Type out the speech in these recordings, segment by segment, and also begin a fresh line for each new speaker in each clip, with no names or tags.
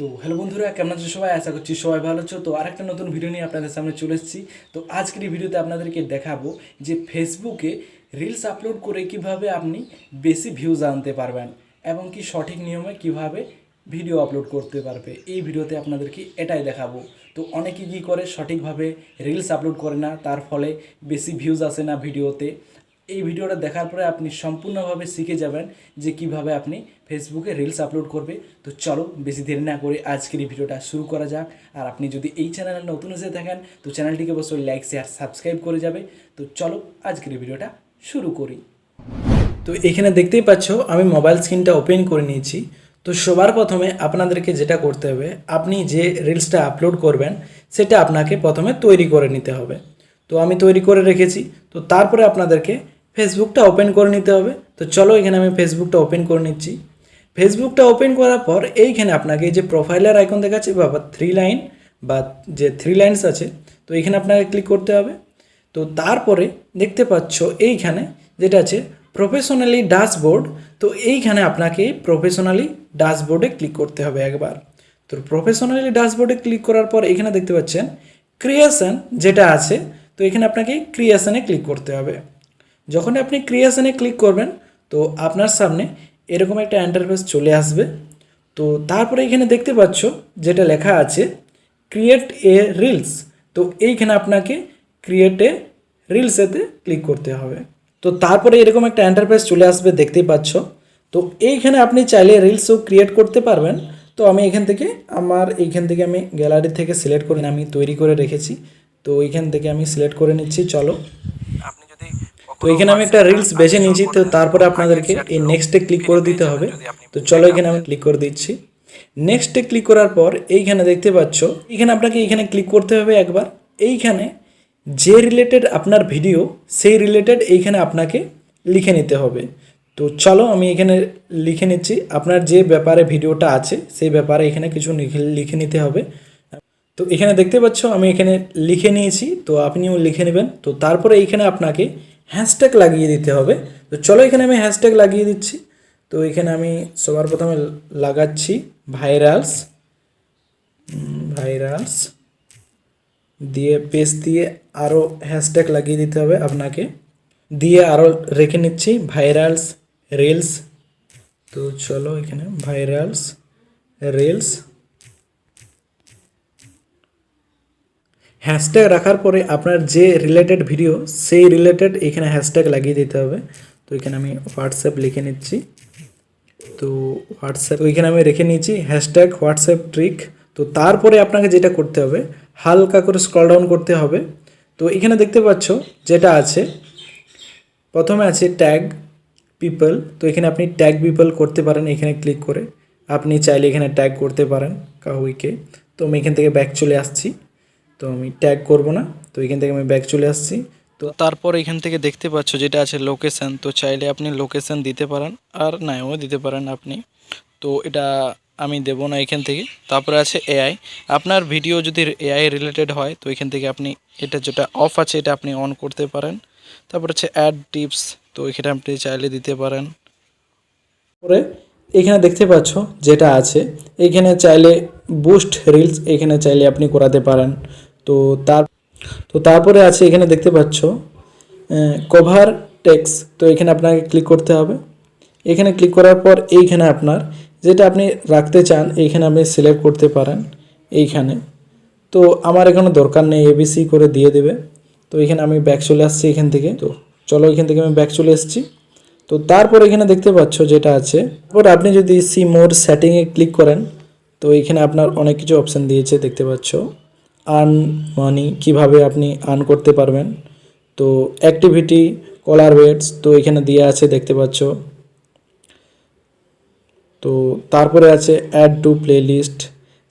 তো হ্যালো বন্ধুরা, কেমন আছো সবাই? আশা করছি সবাই ভালো আছো। তো আরেকটা নতুন ভিডিও নিয়ে আপনাদের সামনে চলে এসেছি। তো আজকের এই ভিডিওতে আপনাদেরকে দেখাবো যে ফেসবুকে রিলস আপলোড করে কীভাবে আপনি বেশি ভিউজ আনতে পারবেন এবং কি সঠিক নিয়মে কীভাবে ভিডিও আপলোড করতে পারবে। এই ভিডিওতে আপনাদেরকে এটাই দেখাবো। তো অনেকে কী করে সঠিকভাবে রিলস আপলোড করে না, তার ফলে বেশি ভিউজ আসে না ভিডিওতে এই ভিডিওটা দেখার পরে আপনি সম্পূর্ণভাবে শিখে যাবেন যে কীভাবে আপনি ফেসবুকে রিলস আপলোড করবে। তো চলো বেশি দেরি না করে আজকের এই ভিডিওটা শুরু করা যাক। আর আপনি যদি এই চ্যানেলে নতুন এসে থাকেন, তো চ্যানেলটিকে অবশ্যই লাইক শেয়ার সাবস্ক্রাইব করে যাবে। তো চলো আজকের এই ভিডিওটা শুরু করি। তো এখানে দেখতেই পাচ্ছ, আমি মোবাইল স্ক্রিনটা ওপেন করে নিয়েছি। তো সবার প্রথমে আপনাদেরকে যেটা করতে হবে, আপনি যে রিলসটা আপলোড করবেন, সেটা আপনাকে প্রথমে তৈরি করে নিতে হবে। তো আমি তৈরি করে রেখেছি। তো তারপরে আপনাদেরকে ফেসবুকটা ওপেন করে নিতে হবে। তো চলো এখানে আমি ফেসবুকটা ওপেন করে নিচ্ছি। ফেসবুকটা ওপেন করার পর এইখানে আপনাকে যে প্রোফাইলের আইকন দেখাচ্ছে বা থ্রি লাইন বা যে থ্রি লাইনস আছে, তো এখানে আপনাকে ক্লিক করতে হবে। তো তারপরে দেখতে পাচ্ছ এইখানে যেটা আছে প্রফেশনালি ড্যাশবোর্ড তো এইখানে আপনাকে প্রফেশনালি ড্যাশবোর্ডে ক্লিক করতে হবে একবার। তো প্রফেশনালি ড্যাশবোর্ডে ক্লিক করার পর এখানে দেখতে পাচ্ছেন ক্রিয়েশন যেটা আছে, তো এখানে আপনাকে ক্রিয়েশনে ক্লিক করতে হবে। যখন আপনি ক্রিয়েশনে ক্লিক করবেন, তো আপনার সামনে এরকম একটা ইন্টারফেস চলে আসবে। তো তারপরে এখানে দেখতে পাচ্ছ যেটা লেখা আছে ক্রিয়েট এ রিলস তো এইখানে আপনাকে ক্রিয়েট এ রিলসেতে ক্লিক করতে হবে। তো তারপরে এরকম একটা ইন্টারফেস চলে আসবে দেখতেই পাচ্ছ। তো এইখানে আপনি চাইলে রিলসও ক্রিয়েট করতে পারবেন। তো আমি এখান থেকে আমার, এইখান থেকে আমি গ্যালারি থেকে সিলেক্ট করে আমি তৈরি করে রেখেছি। তো এইখান থেকে আমি সিলেক্ট করে নিচ্ছি। চলো।
আপনি যদি
তো এখানে আমি একটা রিলস বেছে নিয়েছি, তো তারপরে আপনাদেরকে এই নেক্সটে ক্লিক করে দিতে হবে। তো চলো এখানে আমি ক্লিক করে দিচ্ছি। নেক্সটে ক্লিক করার পর এইখানে দেখতে পাচ্ছ, এখানে আপনাকে এইখানে ক্লিক করতে হবে একবার। এইখানে যে রিলেটেড আপনার ভিডিও সেই রিলেটেড এইখানে আপনাকে লিখে নিতে হবে। তো চলো আমি এখানে লিখে নিচ্ছি, আপনার যে ব্যাপারে ভিডিওটা আছে, সেই ব্যাপারে এখানে কিছু লিখে নিতে হবে। তো এখানে দেখতে পাচ্ছ, আমি এখানে লিখে নিয়েছি, তো আপনিও লিখে নেবেন। তো তারপরে এইখানে আপনাকে হ্যাশট্যাগ লাগিয়ে দিতে হবে। তো চলো এখানে আমি হ্যাশট্যাগ লাগিয়ে দিচ্ছি। তো এখানে আমি সবার প্রথমে লাগাচ্ছি ভাইরালস ভাইরালস দিয়ে পেজ দিয়ে আরও হ্যাশট্যাগ লাগিয়ে দিতে হবে আপনাকে। দিয়ে আরও রেখে নিচ্ছি ভাইরালস রিলস তো চলো এখানে ভাইরালস রিলস হ্যাশট্যাগ রাখার পরে আপনার যে রিলেটেড ভিডিও সেই রিলেটেড এখানে হ্যাশট্যাগ লাগিয়ে দিতে হবে। তো এখানে আমি হোয়াটসঅ্যাপ লিখে নিচ্ছি। তো হোয়াটসঅ্যাপ ওইখানে আমি রেখে নিয়েছি হ্যাশট্যাগ হোয়াটসঅ্যাপ ট্রিক তো তারপরে আপনাকে যেটা করতে হবে, হালকা করে স্ক্রল ডাউন করতে হবে। তো এখানে দেখতে পাচ্ছ যেটা আছে। প্রথমে আছে ট্যাগ পিপল তো এখানে আপনি ট্যাগ পিপল করতে পারেন এখানে ক্লিক করে। আপনি চাইলে এখানে ট্যাগ করতে পারেন কাউকে। তো আমি এখান থেকে ব্যাক চলে আসছি। তো আমি ট্যাগ করব না। তো এখান থেকে আমি ব্যাক চলে আসছি।
তো তারপর এখান থেকে দেখতে পাচ্ছ যেটা আছে লোকেশন তো চাইলে আপনি লোকেশন দিতে পারেন আর নাও দিতে পারেন আপনি। তো এটা আমি দেব না এখান থেকে। তারপরে আছে এআই আপনার ভিডিও যদি এআই রিলেটেড হয় তো এখান থেকে আপনি এটা যেটা অফ আছে এটা আপনি অন করতে পারেন। তারপর হচ্ছে অ্যাড টিপস তো এখানে আপনি চাইলে দিতে পারেন।
পরে এখানে দেখতে পাচ্ছ যেটা আছে। এখানে চাইলে বুস্ট রিলস এখানে চাইলে আপনি করাতে পারেন। তো তার, তো তারপরে আছে এখানে দেখতে পাচ্ছ কভার টেক্স তো এখানে আপনাকে ক্লিক করতে হবে। এখানে ক্লিক করার পর এইখানে আপনার, যেটা আপনি রাখতে চান, এইখানে আপনি সিলেক্ট করতে পারেন, এইখানে। তো আমার এখানে দরকার নেই এবিসি করে দিয়ে দেবে। তো এখানে আমি ব্যাক চলে আসছি এখান থেকে। তো চলো এখান থেকে আমি ব্যাক চলে এসেছি। তো তারপর এখানে দেখতে পাচ্ছ যেটা আছে। তারপর আপনি যদি সি মোর সেটিংয়ে ক্লিক করেন, তো এখানে আপনার অনেক কিছু অপশান দিয়েছে, দেখতে পাচ্ছ। আর্ন মানি কীভাবে আপনি আর্ন করতে পারবেন? তো অ্যাক্টিভিটি কলার ওয়েটস তো এখানে দেওয়া আছে, দেখতে পাচ্ছ। তো তারপরে আছে add to playlist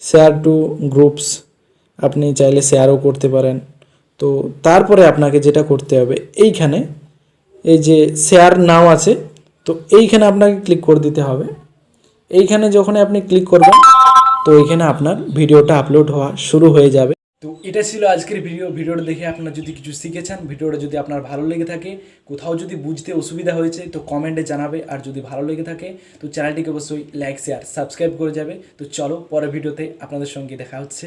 share to groups আপনি চাইলে শেয়ারও করতে পারেন। তো তারপরে আপনাকে যেটা করতে হবে, এইখানে এই যে শেয়ার নাও আছে, তো এইখানে আপনাকে ক্লিক করে দিতে হবে। এইখানে যখন আপনি ক্লিক করবেন, তো এইখানে আপনার ভিডিওটা আপলোড হওয়া শুরু হয়ে যাবে। তো এটা ছিল আজকের ভিডিও। ভিডিওটা দেখে আপনারা যদি কিছু শিখেছেন, ভিডিওটা যদি আপনার ভালো লেগে থাকে, কোথাও যদি বুঝতে অসুবিধা হয়েছে, তো কমেন্টে জানাবে। আর যদি ভালো লেগে থাকে, তো চ্যানেলটিকে অবশ্যই লাইক শেয়ার সাবস্ক্রাইব করে যাবে। তো চলো পরের ভিডিওতে আপনাদের সঙ্গে দেখা হচ্ছে।